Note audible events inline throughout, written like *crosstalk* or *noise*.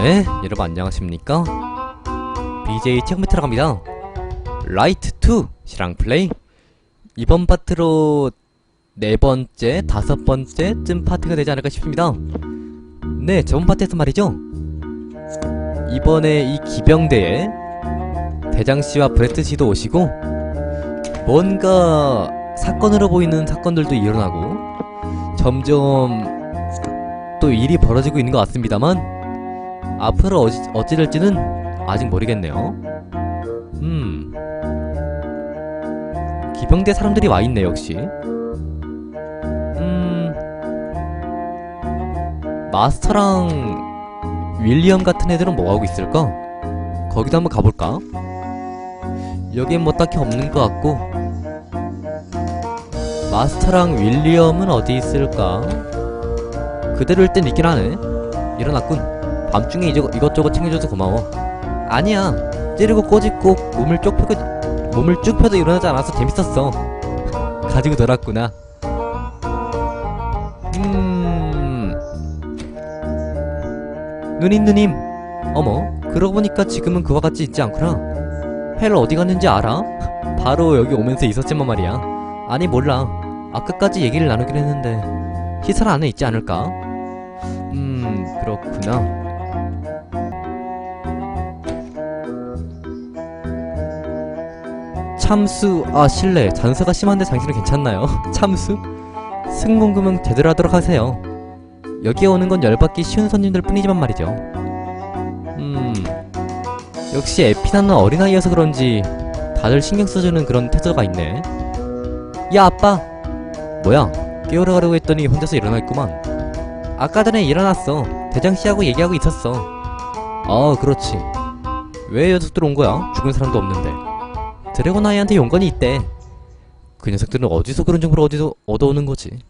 네, 여러분 안녕하십니까? BJ 체크메트로 갑니다. 라이트 2 시랑 플레이 이번 파트로 네 번째, 다섯 번째쯤 파트가 되지 않을까 싶습니다. 네, 저번 파트에서 말이죠. 이번에 이 기병대에 대장 씨와 브레트 씨도 오시고 뭔가 사건으로 보이는 사건들도 일어나고 점점 또 일이 벌어지고 있는 것 같습니다만 앞으로 어찌, 어찌 될지는 아직 모르겠네요. 음. 기병대 사람들이 와 있네 역시. 음. 마스터랑 윌리엄 같은 애들은 뭐 하고 있을까? 거기도 한번 가볼까? 여긴 뭐 딱히 없는 것 같고 마스터랑 윌리엄은 어디 있을까? 그대로일 땐 있긴 하네. 일어났군. 밤중에 이저, 이것저것 챙겨줘서 고마워. 아니야. 찌르고 꼬집고 몸을 쭉 펴고 몸을 쭉 펴도 일어나지 않아서 재밌었어. *laughs* 가지고 놀았구나. 음. 누님 누님. 어머. 그러고 보니까 지금은 그와 같이 있지 않구나. 헬 어디 갔는지 알아? *laughs* 바로 여기 오면서 있었지만 말이야. 아니 몰라. 아까까지 얘기를 나누긴 했는데 시설 안에 있지 않을까? 음 그렇구나. 참수 아 실례 잔사가 심한데 당신은 괜찮나요? *laughs* 참수? 승공금은 제대로 하도록 하세요. 여기에 오는 건 열받기 쉬운 손님들 뿐이지만 말이죠. 음 역시 에피나는 어린아이여서 그런지 다들 신경 써주는 그런 태도가 있네. 야 아빠 뭐야 깨우러 가려고 했더니 혼자서 일어나 있구만. 아까 전에 일어났어. 대장 씨하고 얘기하고 있었어. 아 그렇지. 왜 녀석들 온 거야? 죽은 사람도 없는데. 드래곤 아이한테 용건이 있대. 그 녀석들은 어디서 그런 정보를 어디서 얻어오는 거지?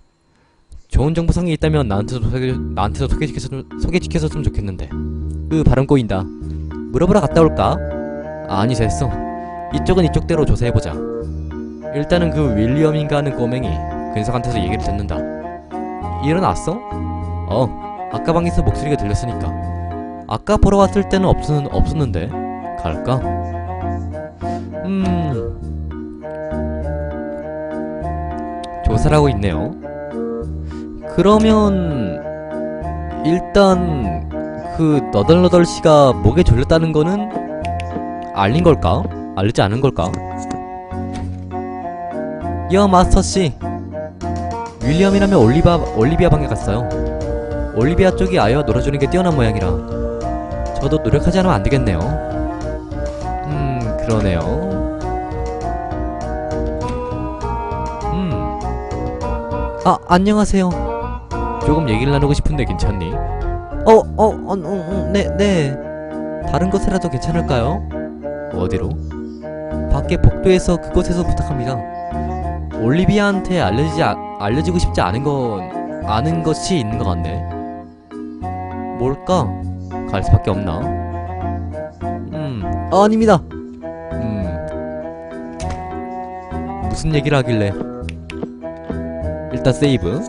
좋은 정보성이 있다면 나한테도 소개, 나한테도 소개시켜서 소개시켜줬으면 좋겠는데. 으 발음 꼬인다. 물어보러 갔다 올까? 아, 아니 됐어. 이쪽은 이쪽대로 조사해보자. 일단은 그 윌리엄인가 하는 꼬맹이 그 녀석한테서 얘기를 듣는다. 일어났어? 어, 아까 방에서 목소리가 들렸으니까. 아까 보러 왔을 때는 없었, 없었는데. 갈까? 음. 조사를 하고 있네요. 그러면 일단 그 너덜너덜 씨가 목에 졸렸다는 거는 알린 걸까? 알리지 않은 걸까? 여 마스터 씨. 윌리엄이라면 올리바 올리비아 방에 갔어요. 올리비아 쪽이 아이와 놀아주는 게 뛰어난 모양이라 저도 노력하지 않으면 안 되겠네요. 음 그러네요. 안녕하세요. 조금 얘기를 나누고 싶은데 괜찮니? 어, 어, 어, 어, 어, 네, 네. 다른 곳이라도 괜찮을까요? 어디로? 밖에 복도에서 그곳에서 부탁합니다. 올리비아한테 알려지지 아, 알려지고 싶지 않은 건 아는 것이 있는 것 같네. 뭘까? 갈 수밖에 없나? 음, 아, 아닙니다. 음, 무슨 얘기를 하길래? 일단 세이브.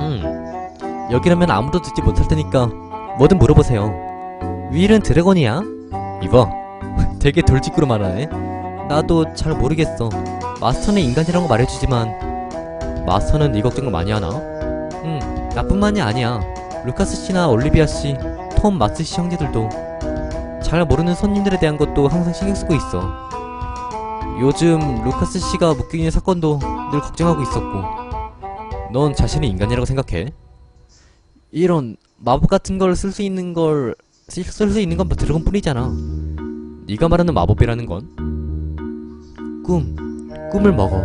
음, 여기라면 아무도 듣지 못할 테니까 뭐든 물어보세요. 윌은 드래곤이야? 이봐, *laughs* 되게 돌직구로 말하네. 나도 잘 모르겠어. 마스터는 인간이라고 말해주지만 마스터는 네 걱정을 많이 하나? 응, 나뿐만이 아니야. 루카스 씨나 올리비아 씨, 톰 마스 씨 형제들도 잘 모르는 손님들에 대한 것도 항상 신경 쓰고 있어. 요즘 루카스 씨가 묶여 있는 사건도 늘 걱정하고 있었고, 넌 자신이 인간이라고 생각해? 이런 마법 같은 걸 쓸 수 있는 걸 쓸 수 있는 건 드래곤 뿐이잖아. 네가 말하는 마법이라는 건 꿈, 꿈을 먹어.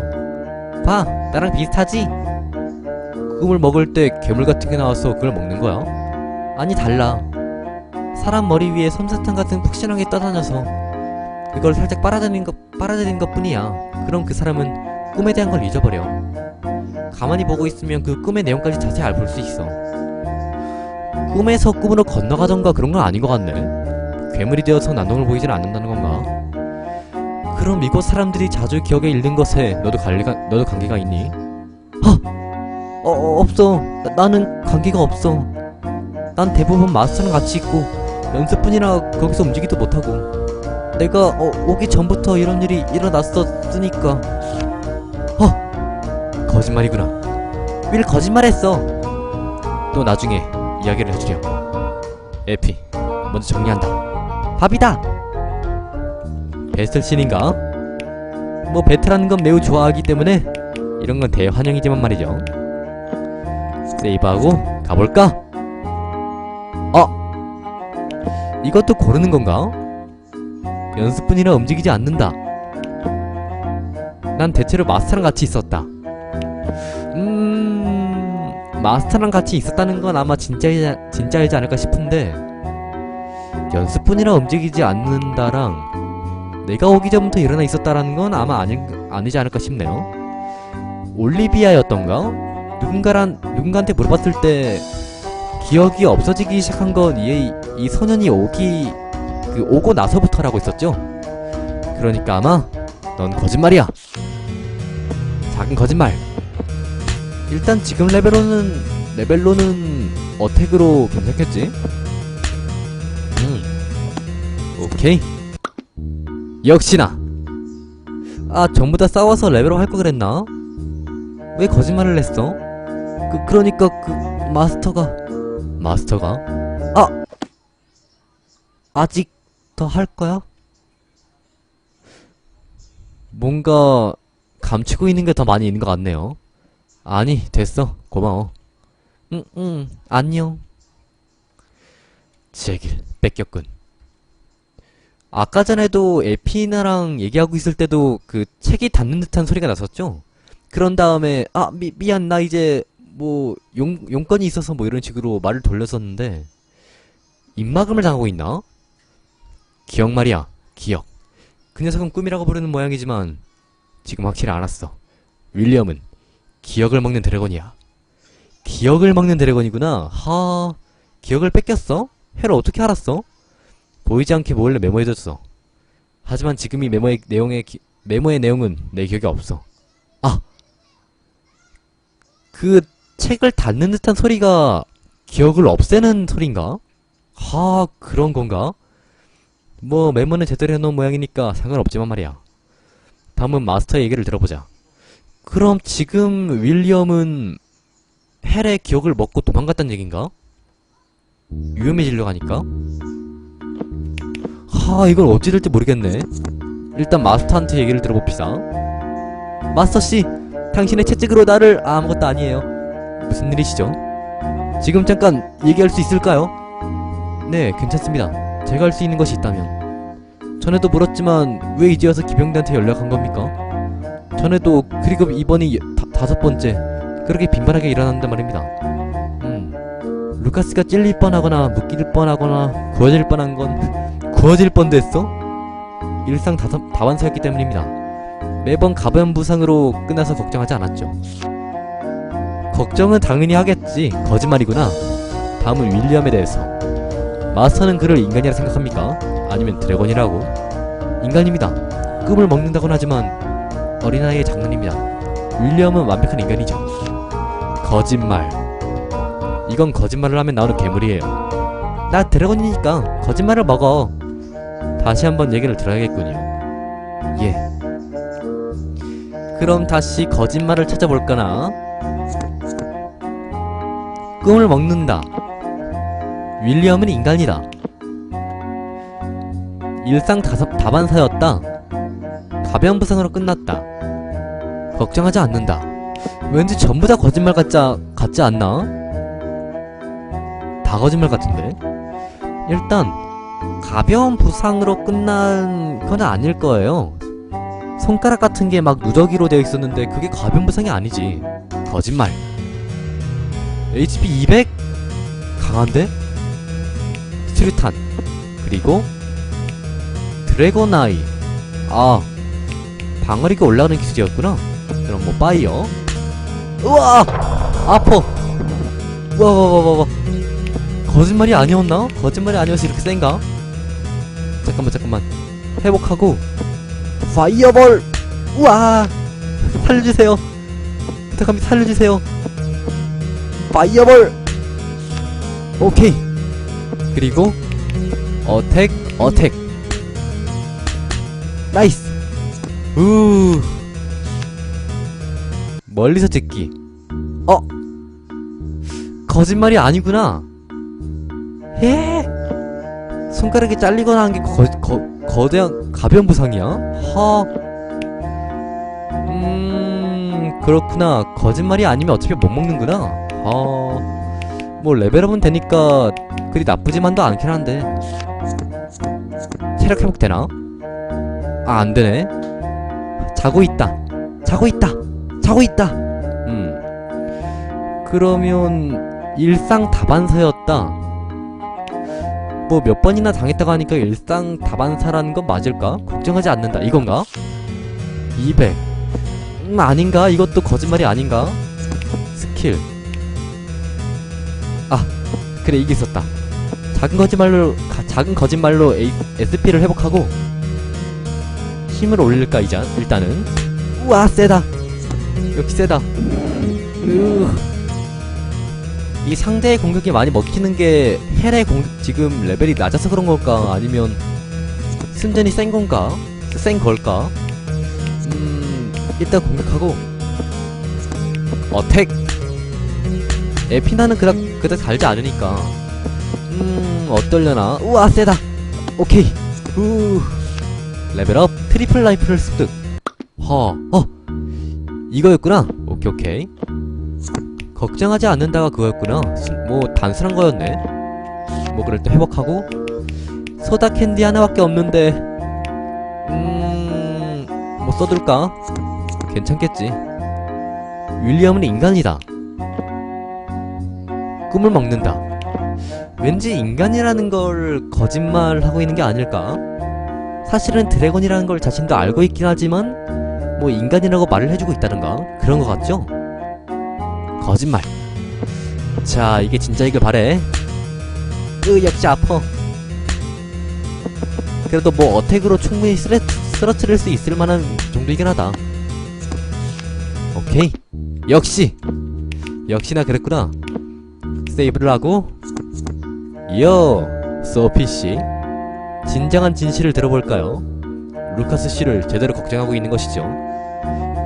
봐, 나랑 비슷하지? 꿈을 먹을 때 괴물 같은 게 나와서 그걸 먹는 거야? 아니 달라. 사람 머리 위에 솜사탕 같은 푹신한 게 떠다녀서 그걸 살짝 빨아들인 것 빨아들인 것 뿐이야. 그럼 그 사람은 꿈에 대한 걸 잊어버려. 가만히 보고 있으면 그 꿈의 내용까지 자세히 알수 있어. 꿈에서 꿈으로 건너가던가 그런 건 아닌 것 같네. 괴물이 되어서 난동을 보이질 않는다는 건가? 그럼 이곳 사람들이 자주 기억에 잃는 것에 너도 관리가 너도 관계가 있니? 어, 어 없어. 나, 나는 관계가 없어. 난 대부분 마스터랑 같이 있고 연습뿐이라 거기서 움직이도 못하고 내가 어, 오기 전부터 이런 일이 일어났었으니까 허 거짓말이구나 윌 거짓말했어 또 나중에 이야기를 해주렴 에피 먼저 정리한다 밥이다 배틀씬인가? 뭐 배틀하는 건 매우 좋아하기 때문에 이런 건 대환영이지만 말이죠 세이브하고 가볼까? 어? 이것도 고르는 건가? 연습뿐이라 움직이지 않는다 난 대체로 마스터랑 같이 있었다 음... 마스터랑 같이 있었다는 건 아마 진짜이지, 진짜이지 않을까 싶은데 연습뿐이라 움직이지 않는다랑 내가 오기 전부터 일어나 있었다라는 건 아마 아니, 아니지 않을까 싶네요 올리비아였던가? 누군가란 누군가한테 물어봤을 때 기억이 없어지기 시작한 건이 이 소년이 오기 그 오고 나서부터라고 했었죠. 그러니까 아마 넌 거짓말이야. 작은 거짓말. 일단 지금 레벨로는 레벨로는 어택으로 괜찮겠지? 음. 오케이. 역시나. 아 전부 다 싸워서 레벨업 할 거 그랬나? 왜 거짓말을 했어? 그 그러니까 그 마스터가 마스터가 아 아직 더 할 거야? 뭔가 감추고 있는 게 더 많이 있는 것 같네요. 아니 됐어 고마워. 응응 안녕. 제길 뺏겼군. 아까 전에도 에피나랑 얘기하고 있을 때도 그 책이 닿는 듯한 소리가 났었죠? 그런 다음에 아 미, 미안 나 이제 뭐 용, 용건이 있어서 뭐 이런 식으로 말을 돌렸었는데 입막음을 당하고 있나? 기억 말이야 기억 그 녀석은 꿈이라고 부르는 모양이지만 지금 확실히 알았어 윌리엄은 기억을 먹는 드래곤이야 기억을 먹는 드래곤이구나 하 기억을 뺏겼어? 해를 어떻게 알았어? 보이지 않게 몰래 메모해줬어 하지만 지금 이 메모의 내용의 기, 메모의 내용은 내 기억에 없어 아 그 책을 닫는 듯한 소리가 기억을 없애는 소린가? 하, 그런 건가? 뭐, 메모는 제대로 해놓은 모양이니까 상관없지만 말이야. 다음은 마스터의 얘기를 들어보자. 그럼 지금 윌리엄은 헬의 기억을 먹고 도망갔다는 얘긴가? 위험해지려고 하니까? 하, 이걸 어찌 될지 모르겠네. 일단 마스터한테 얘기를 들어봅시다. 마스터씨, 당신의 채찍으로 나를 아, 아무것도 아니에요. 무슨 일이시죠? 지금 잠깐 얘기할 수 있을까요? 네, 괜찮습니다. 제가 할 수 있는 것이 있다면. 전에도 물었지만 왜 이제 와서 기병대한테 연락한 겁니까? 전에도 그리고 이번이 다, 다섯 번째 그렇게 빈발하게 일어났단 말입니다. 음, 루카스가 찔릴 뻔하거나 묶일 뻔하거나 구워질 뻔한 건 *laughs* 구워질 뻔도 했어? 일상 다섯, 다반사였기 때문입니다. 매번 가벼운 부상으로 끝나서 걱정하지 않았죠. 걱정은 당연히 하겠지. 거짓말이구나. 다음은 윌리엄에 대해서. 마스터는 그를 인간이라 생각합니까? 아니면 드래곤이라고? 인간입니다. 꿈을 먹는다곤 하지만 어린아이의 장난입니다. 윌리엄은 완벽한 인간이죠. 거짓말. 이건 거짓말을 하면 나오는 괴물이에요. 나 드래곤이니까 거짓말을 먹어. 다시 한번 얘기를 들어야겠군요. 예. 그럼 다시 거짓말을 찾아볼까나? 꿈을 먹는다. 윌리엄은 인간이다. 일상 다섯 다반사였다. 가벼운 부상으로 끝났다. 걱정하지 않는다. 왠지 전부 다 거짓말 같지, 같지 않나? 다 거짓말 같은데? 일단, 가벼운 부상으로 끝난 건 아닐 거예요. 손가락 같은 게 막 누더기로 되어 있었는데 그게 가벼운 부상이 아니지. 거짓말. HP 200? 강한데? 스트류탄. 그리고 드래곤 아이. 아. 방어리가 올라가는 기술이었구나. 그럼 뭐 파이어. 우와! 아퍼. 우와. 거짓말이 아니었나? 거짓말이 아니어서 이렇게 센가? 잠깐만 잠깐만. 회복하고 파이어볼! 우와! 살려주세요. 부탁합니다. 살려주세요. 파이어볼! 오케이. 그리고 어택 어택 나이스 우 멀리서 찍기. 어? 거짓말이 아니구나. 에 손가락이 잘리거나 한 게 거대한 가벼운 부상이야? 허. 음... 그렇구나. 거짓말이 아니면 어차피 못 먹는구나. 어... 뭐 레벨업은 되니까 그리 나쁘지만도 않긴 한데. 체력 회복 되나? 아 안 되네. 자고 있다. 자고 있다 자고 있다. 음. 그러면 일상 다반사였다. 뭐 몇 번이나 당했다고 하니까 일상 다반사라는 건 맞을까? 걱정하지 않는다. 이건가? 200 음, 아닌가? 이것도 거짓말이 아닌가? 스킬. 아 그래 이게 있었다. 작은 거짓말로 가- 작은 거짓말로 A, SP를 회복하고 힘을 올릴까 이제 일단은? 우와 세다 역시 세다. 으. 이 상대의 공격이 많이 먹히는 게 헬의 공 지금 레벨이 낮아서 그런 걸까? 아니면 순전히 센 건가? 센 걸까? 음 일단 공격하고. 어택. 에피나는 그닥 그닥 달지 않으니까. 음 어떨려나? 우와 세다. 오케이. 우 레벨업. 트리플 라이프를 습득. 허 어 이거였구나. 오케이 오케이. 걱정하지 않는다가 그거였구나. 순- 뭐 단순한 거였네. 뭐 그럴 때 회복하고. 소다 캔디 하나밖에 없는데. 음뭐 써둘까? 괜찮겠지. 윌리엄은 인간이다. 꿈을 먹는다. 왠지 인간이라는 걸 거짓말하고 있는 게 아닐까? 사실은 드래곤이라는 걸 자신도 알고 있긴 하지만 뭐 인간이라고 말을 해주고 있다던가? 그런 거 같죠? 거짓말. 자 이게 진짜이길 바래. 으 역시 아퍼. 그래도 뭐 어택으로 충분히 쓰레, 쓰러뜨릴 수 있을 만한 정도이긴 하다. 오케이. 역시. 역시나 그랬구나. 세이브를 하고. 요 소피씨. 진정한 진실을 들어볼까요? 루카스 씨를 제대로 걱정하고 있는 것이죠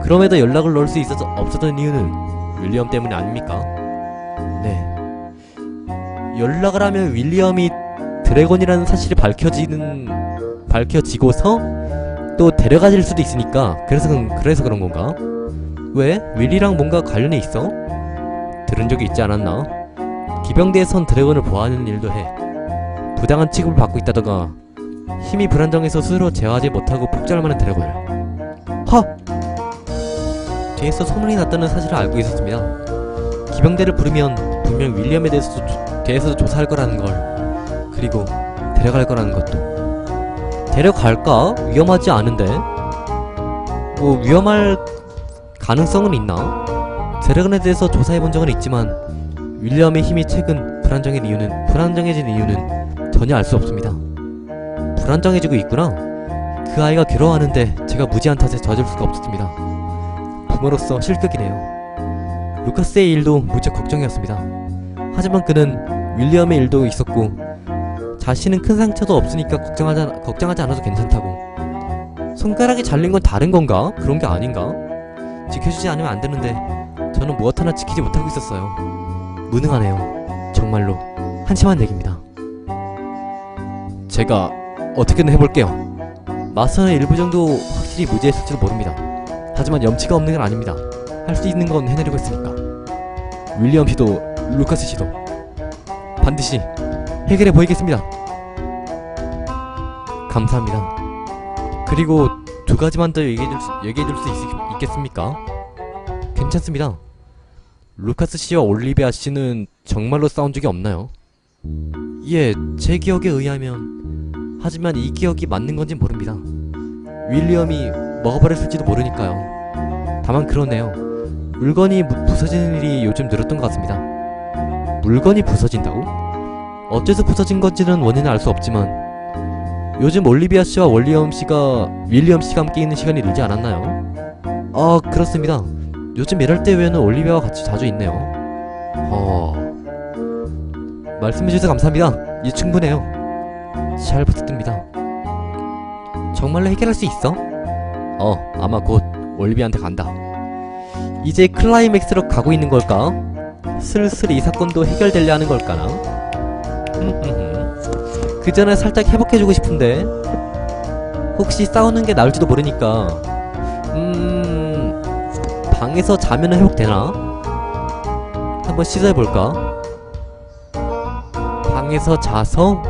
그럼에도 연락을 넣을 수 있어서 없었던 이유는 윌리엄 때문이 아닙니까? 네. 연락을 하면 윌리엄이 드래곤이라는 사실이 밝혀지는 밝혀지고서 또 데려가질 수도 있으니까 그래서 그런, 그래서 그런 건가? 왜? 윌리랑 뭔가 관련이 있어? 들은 적이 있지 않았나? 기병대에선 드래곤을 보호하는 일도 해. 부당한 취급을 받고 있다더가 힘이 불안정해서 스스로 제어하지 못하고 폭발하는 드래곤을. 허! 뒤에서 소문이 났다는 사실을 알고 있었습니다. 기병대를 부르면 분명 윌리엄에 대해서 조, 대해서도 조사할 거라는 걸 그리고 데려갈 거라는 것도 데려갈까? 위험하지 않은데 뭐 위험할 가능성은 있나? 드래곤에 대해서 조사해 본 적은 있지만 윌리엄의 힘이 최근 불안정해진 이유는 불안정해진 이유는 전혀 알 수 없습니다. 불안정해지고 있구나. 그 아이가 괴로워하는데 제가 무지한 탓에 도와줄 수가 없었습니다. 부모로서 실격이네요. 루카스의 일도 무척 걱정이었습니다. 하지만 그는 윌리엄의 일도 있었고 자신은 큰 상처도 없으니까 걱정하지, 않- 걱정하지 않아도 괜찮다고 손가락이 잘린 건 다른 건가? 그런 게 아닌가? 지켜주지 않으면 안 되는데 저는 무엇 하나 지키지 못하고 있었어요. 무능하네요. 정말로 한심한 얘기입니다. 제가 어떻게든 해볼게요. 마스터는 일부 정도 확실히 무지했을지도 모릅니다. 하지만 염치가 없는 건 아닙니다. 할 수 있는 건 해내려고 했으니까. 윌리엄 씨도 루카스 씨도 반드시 해결해 보이겠습니다. 감사합니다. 그리고 두 가지만 더 얘기해 줄 수, 얘기해 줄 수 있겠습니까? 괜찮습니다. 루카스 씨와 올리비아 씨는 정말로 싸운 적이 없나요? 예, 제 기억에 의하면 하지만 이 기억이 맞는 건지 모릅니다. 윌리엄이 먹어버렸을지도 모르니까요. 다만 그러네요. 물건이 무- 부서지는 일이 요즘 늘었던 것 같습니다. 물건이 부서진다고? 어째서 부서진 건지는 원인을 알수 없지만 요즘 올리비아 씨와 월리엄 씨가 윌리엄 씨가 함께 있는 시간이 늘지 않았나요? 아 그렇습니다. 요즘 이럴 때 외에는 올리비아와 같이 자주 있네요. 어... 말씀해주셔서 감사합니다. 이 충분해요. 잘 부탁드립니다. 정말로 해결할 수 있어? 어, 아마 곧 올비한테 간다. 이제 클라이맥스로 가고 있는 걸까? 슬슬 이 사건도 해결되려 하는 걸까나? 흠흠흠. 그 전에 살짝 회복해주고 싶은데 혹시 싸우는 게 나을지도 모르니까 음... 방에서 자면 은 회복되나? 한번 시도해볼까? 방에서 자서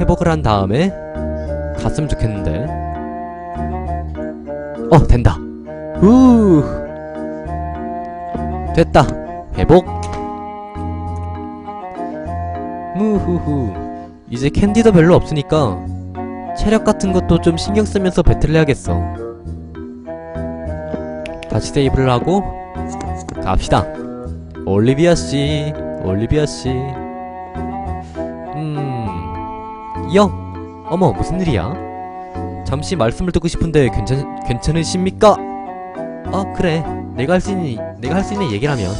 회복을 한 다음에 갔으면 좋겠는데. 어 된다. 후. 됐다. 회복. 무후후. 이제 캔디도 별로 없으니까 체력 같은 것도 좀 신경 쓰면서 배틀을 해야겠어. 다시 세이브를 하고 갑시다. 올리비아 씨 올리비아 씨. 음... 영! 어머 무슨 일이야? 잠시 말씀을 듣고 싶은데 괜찮, 괜찮으십니까? 아 그래 내가 할 수 있는 내가 할 수 있는 얘기라면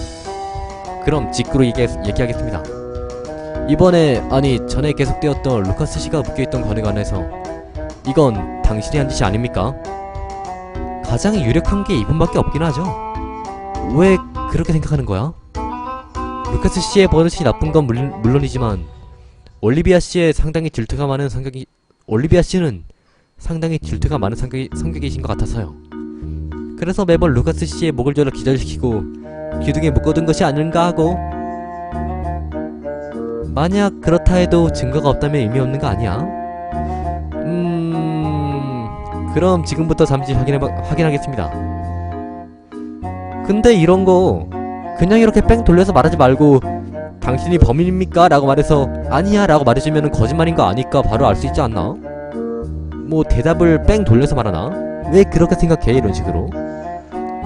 그럼 직구로 얘기, 얘기하겠습니다 이번에 아니 전에 계속되었던 루카스 씨가 묶여있던 건에 관해서 이건 당신이 한 짓이 아닙니까? 가장 유력한 게 이분밖에 없긴 하죠 왜 그렇게 생각하는 거야? 루카스 씨의 버릇이 나쁜 건 물, 물론이지만 올리비아 씨의 상당히 질투가 많은 성격이 올리비아 씨는 상당히 질투가 많은 성격이, 성격이신 것 같아서요. 그래서 매번 루카스 씨의 목을 졸라 기절시키고 기둥에 묶어둔 것이 아닌가 하고 만약 그렇다 해도 증거가 없다면 의미 없는 거 아니야? 음... 그럼 지금부터 잠시 확인해 확인하겠습니다. 근데 이런 거 그냥 이렇게 뺑 돌려서 말하지 말고 당신이 범인입니까? 라고 말해서 아니야 라고 말해주면 거짓말인 거 아니까 바로 알 수 있지 않나? 뭐 대답을 뺑 돌려서 말하나? 왜 그렇게 생각해 이런 식으로?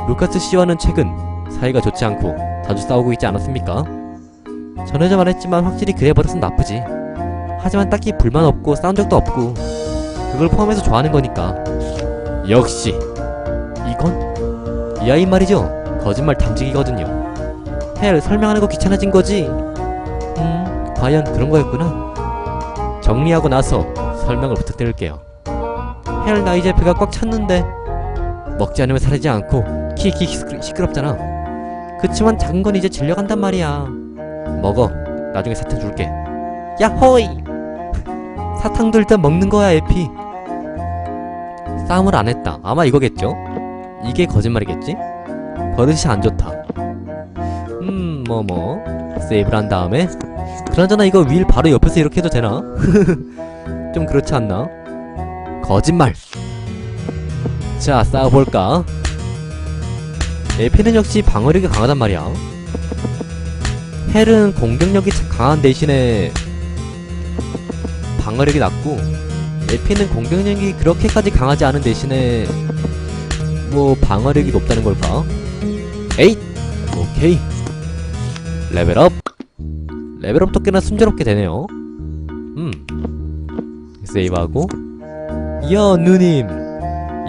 루카스 씨와는 최근 사이가 좋지 않고 자주 싸우고 있지 않았습니까? 전에도 말했지만 확실히 그래 버릇은 나쁘지 하지만 딱히 불만 없고 싸운 적도 없고 그걸 포함해서 좋아하는 거니까 역시 이건 이 아이 말이죠 거짓말 탐지기거든요 헬 설명하는 거 귀찮아진 거지? 음 과연 그런 거였구나. 정리하고 나서 설명을 부탁드릴게요. 헬 나 이제 배가 꽉 찼는데 먹지 않으면 사라지지 않고 키키 시끄럽잖아. 그치만 작은 건 이제 질려간단 말이야. 먹어. 나중에 사탕 줄게. 야호이! 사탕도 일단 먹는 거야 에피. 싸움을 안 했다. 아마 이거겠죠? 이게 거짓말이겠지? 버릇이 안 좋다. 음, 뭐, 뭐. 세이브를 한 다음에. 그나저나 이거 윌 바로 옆에서 이렇게 해도 되나? *laughs* 좀 그렇지 않나? 거짓말! 자, 싸워볼까? 에피는 역시 방어력이 강하단 말이야. 헬은 공격력이 강한 대신에 방어력이 낮고 에피는 공격력이 그렇게까지 강하지 않은 대신에 뭐 방어력이 높다는 걸까? 에잇! 오케이 레벨업. 레벨업도 꽤나 순조롭게 되네요. 음. 세이브하고. 이야 누님.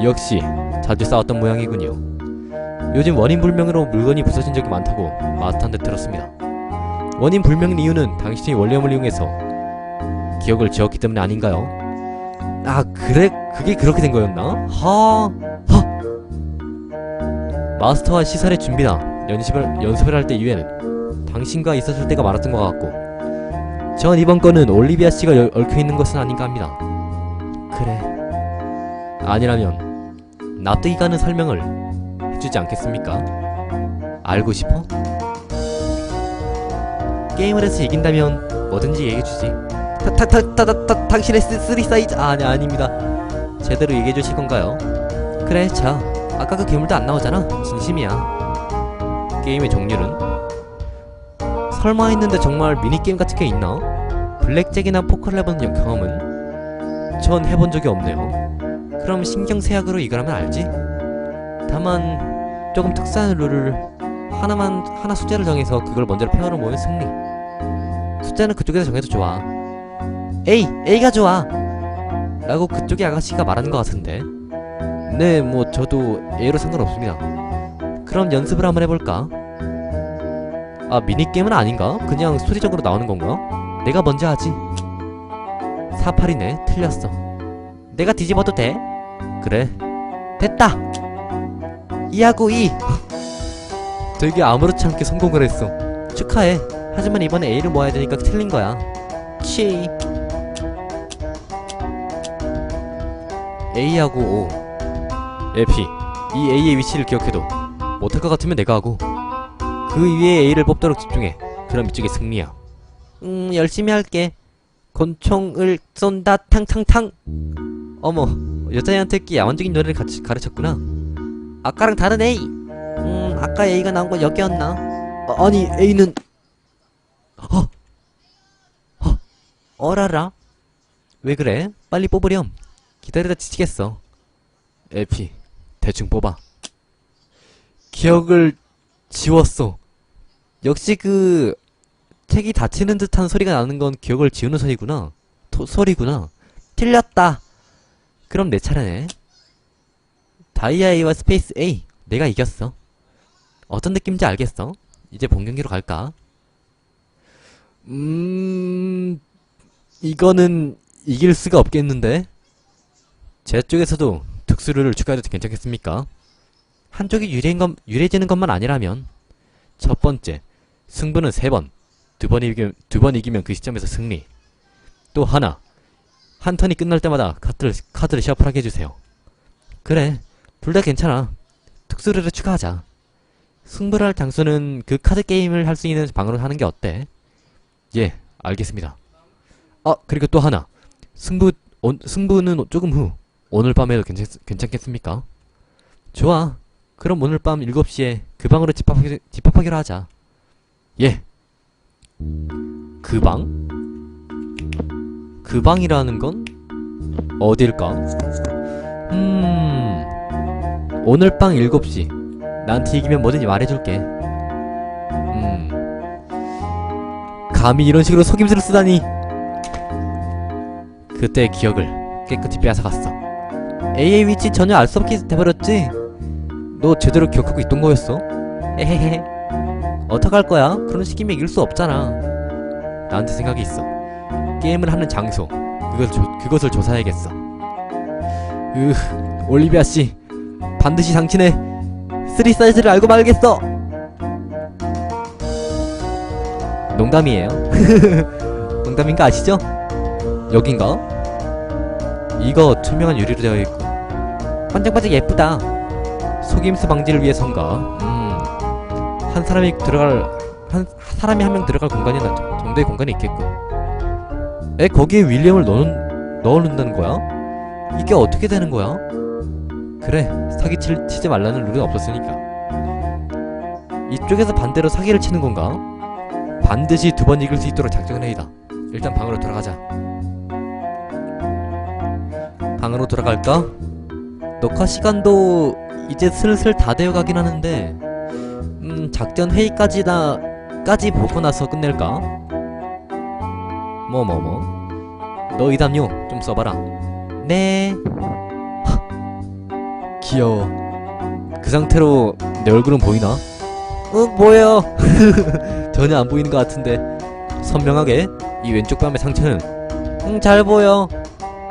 역시 자주 싸웠던 모양이군요. 요즘 원인 불명으로 물건이 부서진 적이 많다고 마스터한테 들었습니다. 원인 불명인 이유는 당신이 원래음을 이용해서 기억을 지웠기 때문에 아닌가요? 아 그래? 그게 그렇게 된 거였나? 하... 하... 마스터와 시설의 준비나 연습을, 연습을 할 때 이후에는 당신과 있었을 때가 많았던 것 같고 전 이번 건은 올리비아 씨가 열- 얽혀있는 것은 아닌가 합니다 그래 아니라면 납득이 가는 설명을 해주지 않겠습니까? 알고 싶어? 게임을 해서 이긴다면 뭐든지 얘기해주지 타타타타타 당신의 쓰, 쓰리 사이즈 아, 아니 아닙니다 제대로 얘기해 주실 건가요? 그래 자 아까 그 괴물도 안 나오잖아 진심이야 게임의 종류는? 설마 했는데 정말 미니게임 같은 게 있나? 블랙잭이나 포커를 해본 영- 경험은? 전 해본 적이 없네요 그럼 신경쇠약으로 이걸 하면 알지? 다만 조금 특수한 룰을 하나만 하나 숫자를 정해서 그걸 먼저 표현을 모으면 승리 숫자는 그쪽에서 정해도 좋아 A! A가 좋아! 라고 그쪽의 아가씨가 말하는 것 같은데 네 뭐 저도 A로 상관없습니다 그럼 연습을 한번 해볼까? 아 미니게임은 아닌가? 그냥 소리적으로 나오는 건가? 내가 먼저 하지. 48이네 틀렸어. 내가 뒤집어도 돼? 그래. 됐다! 2하고 2 *laughs* 되게 아무렇지 않게 성공을 했어. 축하해. 하지만 이번에 A를 모아야 되니까 틀린 거야. 치 A하고 O. 에피. 이 A의 위치를 기억해도 못할 것 같으면 내가 하고 그 위에 A를 뽑도록 집중해. 그럼 이쪽이 승리야. 음 열심히 할게. 권총을 쏜다 탕탕탕. 어머 여자애한테 꽤 야만적인 노래를 같이 가르쳤구나. 아까랑 다른 A. 음 아까 A가 나온 건 여기였나? 아, 아니 A는 어? 어? 어라라? 왜 그래? 빨리 뽑으렴. 기다리다 지치겠어. 에피 대충 뽑아. 기억을 지웠어 역시 그 책이 닫히는 듯한 소리가 나는 건 기억을 지우는 소리구나. 토, 소리구나. 틀렸다. 그럼 내 차례네. 다이아 A와 스페이스 A 내가 이겼어. 어떤 느낌인지 알겠어? 이제 본 경기로 갈까? 음 이거는 이길 수가 없겠는데? 제 쪽에서도 특수를 추가해도 괜찮겠습니까? 한쪽이 유리한 것, 유리해지는 것만 아니라면. 첫 번째 승부는 세 번, 두 번 이기면 두 번 이기면 그 시점에서 승리. 또 하나 한 턴이 끝날 때마다 카드를 카드를 셔플하게 해주세요. 그래, 둘 다 괜찮아. 특수를 추가하자. 승부를 할 장소는 그 카드 게임을 할 수 있는 방으로 하는 게 어때? 예, 알겠습니다. 아 그리고 또 하나 승부 온, 승부는 조금 후 오늘 밤에도 괜찮, 괜찮 겠습니까? 좋아. 그럼 오늘 밤 7시에 그 방으로 집합하기, 집합하기로 하자. 예. 그 방? 그 방이라는 건 어딜까? 음. 오늘 밤 7시. 나한테 이기면 뭐든지 말해줄게. 음. 감히 이런 식으로 속임수를 쓰다니. 그때의 기억을 깨끗이 빼앗아갔어. A의 위치 전혀 알 수 없게 돼버렸지? 너 제대로 기억하고 있던 거였어? 에헤헤. 어떡할 거야? 그런 식이면 이길 수 없잖아. 나한테 생각이 있어. 게임을 하는 장소. 그것을, 조, 그것을 조사해야겠어. 으, 올리비아 씨. 반드시 당신의 쓰리 사이즈를 알고 말겠어! 농담이에요. *laughs* 농담인 거 아시죠? 여긴가? 이거 투명한 유리로 되어 있고 반짝반짝 예쁘다. 속임수 방지를 위해선가? 음, 한 사람이 들어갈 한 사람이 한 명 들어갈 공간이 나 정도의 공간이 있겠군. 에 거기에 윌리엄을 넣는 넣어놓는다는 거야? 이게 어떻게 되는 거야? 그래 사기 치, 치지 말라는 룰은 없었으니까. 이쪽에서 반대로 사기를 치는 건가? 반드시 두 번 이길 수 있도록 작정을 해이다. 일단 방으로 돌아가자. 방으로 돌아갈까? 녹화 시간도 이제 슬슬 다 되어가긴 하는데 음 작전 회의까지 다 까지 보고 나서 끝낼까? 뭐뭐뭐너이 담요 좀 써봐라 네 하, 귀여워 그 상태로 내 얼굴은 보이나? 응 보여 *laughs* 전혀 안 보이는 것 같은데 선명하게 이 왼쪽 뺨의 상처는 응 잘 보여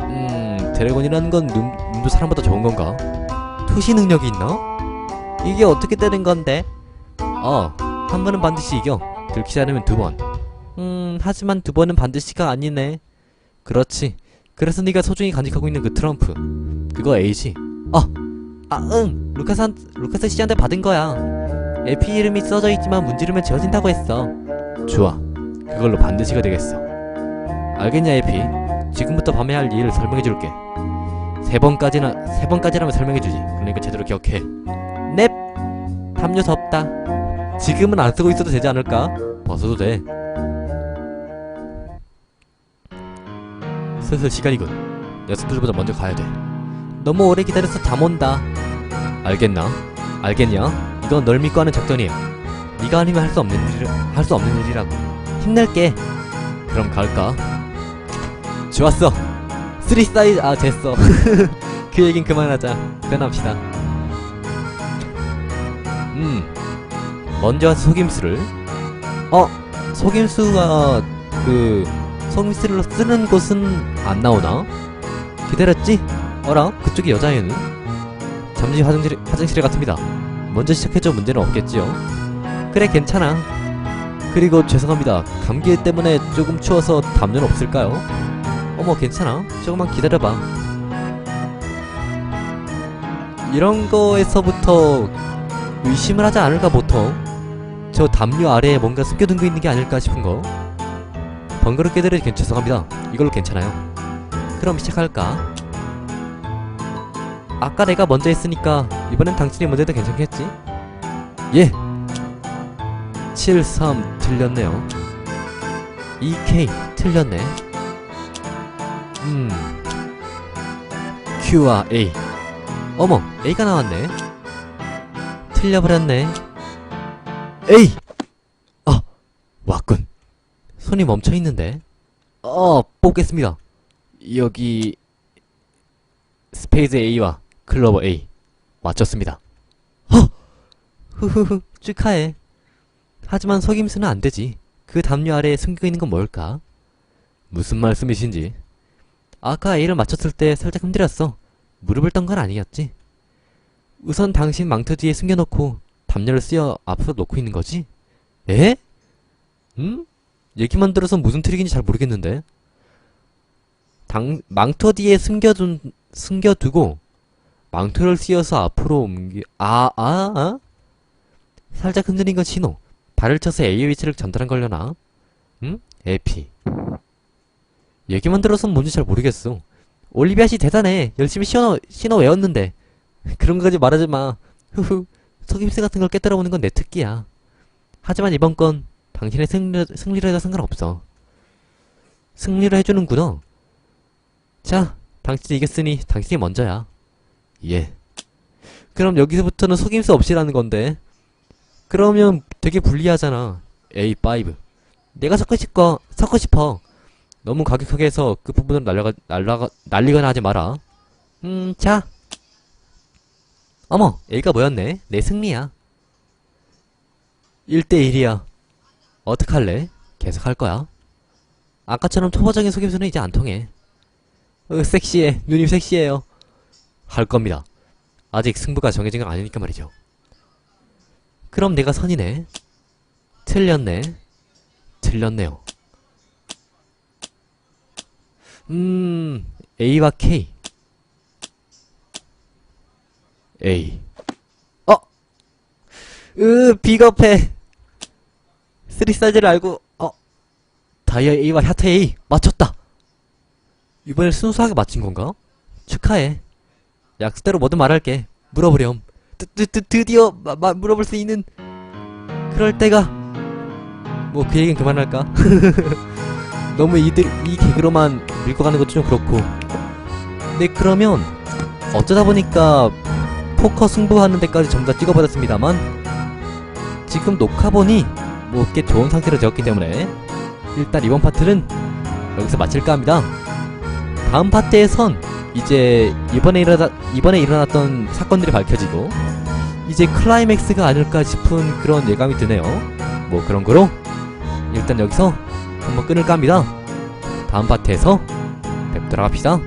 음 드래곤이라는 건 눈, 눈도 사람보다 좋은 건가? 투시 능력이 있나? 이게 어떻게 되는 건데? 어, 한 번은 반드시 이겨. 들키지 않으면 두 번. 음, 하지만 두 번은 반드시가 아니네. 그렇지. 그래서 네가 소중히 간직하고 있는 그 트럼프. 그거 A지. 아, 아, 응. 루카스 루카스 씨한테 받은 거야. 에피 이름이 써져 있지만 문지르면 지워진다고 했어. 좋아. 그걸로 반드시가 되겠어. 알겠냐, 에피? 지금부터 밤에 할 일을 설명해줄게. 세 번까지나 세 번까지라면 설명해주지. 그러니까 제대로 기억해. 넵. 담요서 없다. 지금은 안 쓰고 있어도 되지 않을까? 벗어도 돼. 슬슬 시간이군. 녀석들보다 먼저 가야 돼. 너무 오래 기다려서 잠 온다. 알겠나? 알겠냐? 이건 널 믿고 하는 작전이야. 네가 아니면 할 수 없는 일, 할수 없는 일이라고. 힘낼게. 그럼 갈까? 좋았어. 쓰리 사이즈 아 됐어. *laughs* 그 얘긴 그만하자. 끝납시다. 음. 먼저 속임수를 어 속임수가 그 속임수를 쓰는 곳은 안 나오나? 기다렸지? 어라 그쪽이 여자애는? 잠시 화장실 화장실에 갔습니다. 먼저 시작해줘 문제는 없겠지요. 그래 괜찮아. 그리고 죄송합니다. 감기 때문에 조금 추워서 담요는 없을까요? 어머 괜찮아. 조금만 기다려봐. 이런 거에서부터 의심을 하지 않을까 보통 저 담요 아래에 뭔가 숨겨둔 거 있는 게 아닐까 싶은 거. 번거롭게 드려 죄송합니다. 이걸로 괜찮아요. 그럼 시작할까? 아까 내가 먼저 했으니까 이번엔 당신이 먼저 해도 괜찮겠지? 예. 73 틀렸네요. 2K 틀렸네. 음. Q와 A. 어머 A가 나왔네. 틀려버렸네 에이! 아, 왔군. 손이 멈춰있는데. 어, 뽑겠습니다. 여기, 스페이드 A와 클로버 A. 맞췄습니다. 허! 후후후, 축하해. 하지만 속임수는 안 되지. 그 담요 아래에 숨겨 있는 건 뭘까? 무슨 말씀이신지. 아까 A를 맞췄을 때 살짝 흔들렸어. 무릎을 떤 건 아니었지? 우선 당신 망토 뒤에 숨겨놓고 담요를 쓰여 앞으로 놓고 있는 거지? 에? 응? 얘기만 들어서 무슨 트릭인지 잘 모르겠는데. 당, 망토 뒤에 숨겨둔, 숨겨두고, 망토를 씌워서 앞으로 옮기, 아, 아, 아? 살짝 흔들린 건 신호. 발을 쳐서 A의 위치를 전달한 걸려나? 응? 에피. 얘기만 들어서 뭔지 잘 모르겠어. 올리비아 씨 대단해. 열심히 신호, 신호 외웠는데. *laughs* 그런 거까지 말하지 마. 후후. 속임수 같은 걸 깨달아보는 건 내 특기야. 하지만 이번 건 당신의 승리, 승리를 해도 상관없어. 승리를 해주는구나. 자, 당신이 이겼으니 당신이 먼저야. 예. 그럼 여기서부터는 속임수 없이라는 건데. 그러면 되게 불리하잖아. A5. 내가 섞고 싶고, 섞고 싶어. 너무 과격하게 해서 그 부분을 날라가, 날라가, 날리거나 하지 마라. 음, 자. 어머, A가 뭐였네? 내 승리야. 1대1이야. 어떡할래? 계속 할 거야. 아까처럼 초보적인 속임수는 이제 안 통해. 으, 섹시해. 누님 섹시해요. 할 겁니다. 아직 승부가 정해진 건 아니니까 말이죠. 그럼 내가 선이네. 틀렸네. 틀렸네요. 음, A와 K. A. 어! 으, 비겁해. 3 사이즈를 알고, 어. 다이아 A와 하트 A. 맞췄다. 이번에 순수하게 맞힌 건가? 축하해. 약속대로 뭐든 말할게. 물어보렴. 드, 드, 드, 드디어, 마, 마, 물어볼 수 있는. 그럴 때가. 뭐, 그 얘기는 그만할까? *laughs* 너무 이들, 이 개그로만 밀고 가는 것도 좀 그렇고. 네, 그러면, 어쩌다 보니까, 포커 승부하는 데까지 전부 다 찍어버렸습니다만 지금 녹화본이 뭐 꽤 좋은 상태로 되었기 때문에 일단 이번 파트는 여기서 마칠까 합니다. 다음 파트에선 이제 이번에 일어나 이번에 일어났던 사건들이 밝혀지고 이제 클라이맥스가 아닐까 싶은 그런 예감이 드네요. 뭐 그런 거로 일단 여기서 한번 끊을까 합니다. 다음 파트에서 뵙도록 합시다.